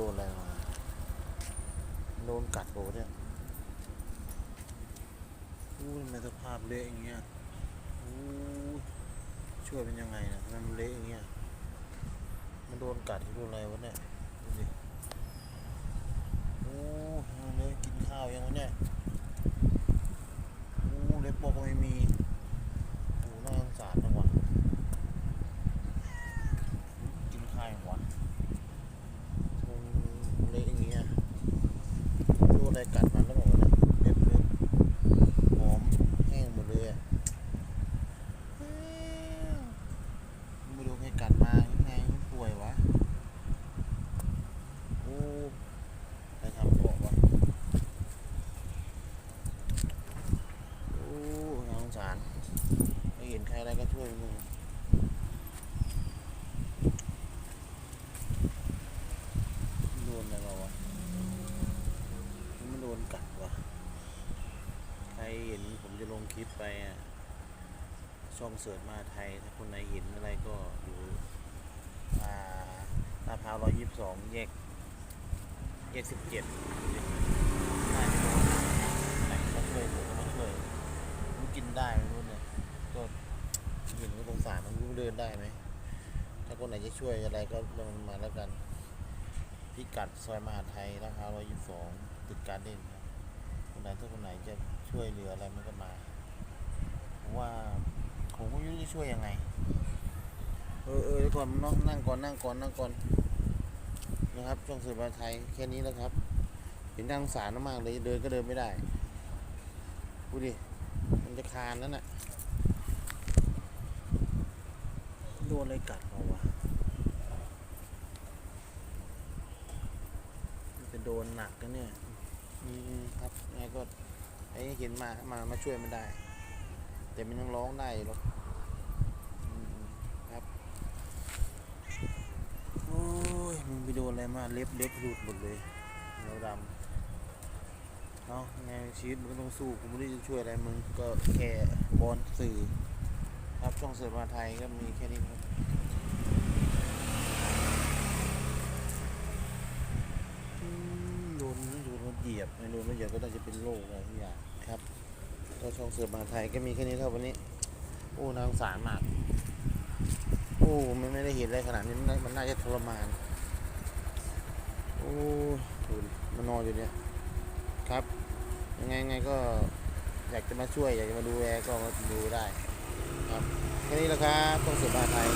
โดนอะไรมาโดนกัดโบเนี่ยอู้ทำไมสภาพเละอย่างเงี้ยอู้ช่วยเป็นยังไงนะมันเละอย่างเงี้ย มันโดนกัดโดนอะไรวะเนี่ยดูดิโอ้มันเละกินข้าวยังวะเนี่ยโอ้เล็บบอกก็ไม่มีโอ้น่าสงสารจังวะกินข้าวยังวะ มันเละอย่างเงี้ย โดนอะไรกัดมันแล้วบอกว่าเล็บเล็บหอมแห้งหมดเลยไม่รู้ใครกัดมายังไงป่วยวะโอ้ใครทำเกาะวะโอ้น่าสงสารไม่เห็นใครอะไรก็ช่วยมึงโดนอะไรมาวะมันโดนกัดวะใคร เห็นผมจะลงคลิปไปอะช่องเสิร์ชมาไทย ถ้าคนไหนเห็นอะไรก็อยู่อ่าลาดพร้าวร้อยยี่สิบสองแยกแยกสิบเจ็ดน่าจะโดนไหนก็ช่วยผมก็มาช่วยมันกินได้ไหมรู้เนี่ยก็เห็นก็สงสารมันรู้เดินได้ไหมถ้าคนไหนจะช่วยอะไรก็ลงมาแล้วกันพิกัดซอยมหาไทยราคาร้อยยี่สิบสองตึกการเด่นครับคนไหนถ้าคนไหนจะ ช่วยเหลืออะไรมันก็มาผมว่าผมก็ไม่รู้จะช่วยยังไง เออเออเดี๋ยวก่อนน้องนั่งก่อนนั่งก่อนนั่งก่อนนะครับช่องสื่อมวลชนไทยแค่นี้นะครับ เห็นน่าสงสารมากเลยเดินก็เดินไม่ได้ดูดิมันจะคานนั่นน่ะโดนอะไรกัดเราวะมันจะโดนหนักกันเนี่ย อืมครับยังไงก็ ไอ้เห็นมา มามาช่วยมันได้ แต่มันยังร้องได้หรอกครับ โอ้ยมึงไปโดนอะไรมาเล็บเล็บหลุดหมดเลยเงาดำเนาะไงชีวิตมึงก็ต้องสู้กูไม่ได้จะช่วยอะไรมึงก็แค่บอลสื่อ ครับช่องเสือมาไทยก็มีแค่นี้ครับ เหยียบ ไม่โดนรถเหยียบก็น่าจะเป็นโรคอะไรทุกอย่างครับก็ช่องเสือมาไทยก็มีแค่นี้เท่าวันนี้ โอ้น่าสงสารมาก โอ้มันไม่ได้เห็นอะไรขนาดนี้มันน่ามันน่าจะทรมาน โอ้ดูมันนอนอยู่เนี่ยครับ ยังไงยังไงก็อยากจะมาช่วย อยากจะมาดูแลก็มาดูได้ ครับแค่นี้แหละครับช่องเสือมาไทย